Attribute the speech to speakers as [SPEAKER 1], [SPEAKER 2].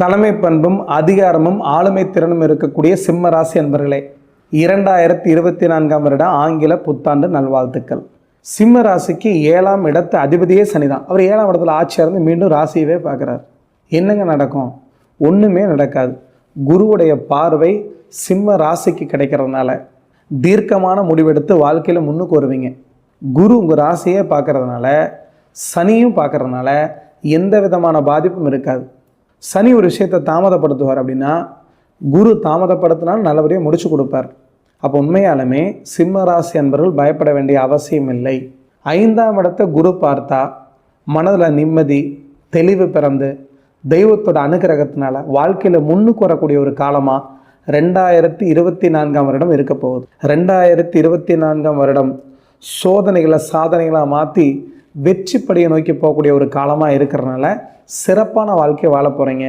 [SPEAKER 1] தலைமை பண்பும் அதிகாரமும் ஆளுமை திறனும் இருக்கக்கூடிய சிம்ம ராசி அன்பர்களே இரண்டாயிரத்தி இருபத்தி நான்காம் வருடம் ஆங்கில புத்தாண்டு நல்வாழ்த்துக்கள். சிம்ம ராசிக்கு ஏழாம் இடத்து அதிபதியே சனிதான். அவர் ஏழாம் இடத்துல ஆட்சியாக இருந்து மீண்டும் ராசியவே பார்க்குறார். என்னங்க நடக்கும்? ஒன்றுமே நடக்காது. குருவுடைய பார்வை சிம்ம ராசிக்கு கிடைக்கிறதுனால தீர்க்கமான முடிவெடுத்து வாழ்க்கையில் முன்னுக்கு வருவீங்க. குரு உங்கள் ராசியே பார்க்கறதுனால சனியும் பார்க்கறதுனால எந்த விதமான பாதிப்பும் இருக்காது. சனி ஒரு விஷயத்தை தாமதப்படுத்துவார் அப்படின்னா குரு தாமதப்படுத்தினாலும் நல்லபடியாக முடிச்சு கொடுப்பார். அப்போ உண்மையாலுமே சிம்ம ராசி அன்பர்கள் பயப்பட வேண்டிய அவசியம் இல்லை. ஐந்தாம் இடத்தை குரு பார்த்தா மனதில் நிம்மதி தெளிவு பிறந்து தெய்வத்தோட அனுகிரகத்தினால வாழ்க்கையில் முன்னுக்கு வரக்கூடிய ஒரு காலமாக ரெண்டாயிரத்தி இருபத்தி நான்காம் வருடம் இருக்க போகுது. ரெண்டாயிரத்தி இருபத்தி நான்காம் வருடம் சோதனைகளை சாதனைகளாக மாற்றி வெற்றி படியை நோக்கி போகக்கூடிய ஒரு காலமாக இருக்கிறனால சிறப்பான வாழ்க்கையை வாழ போகிறீங்க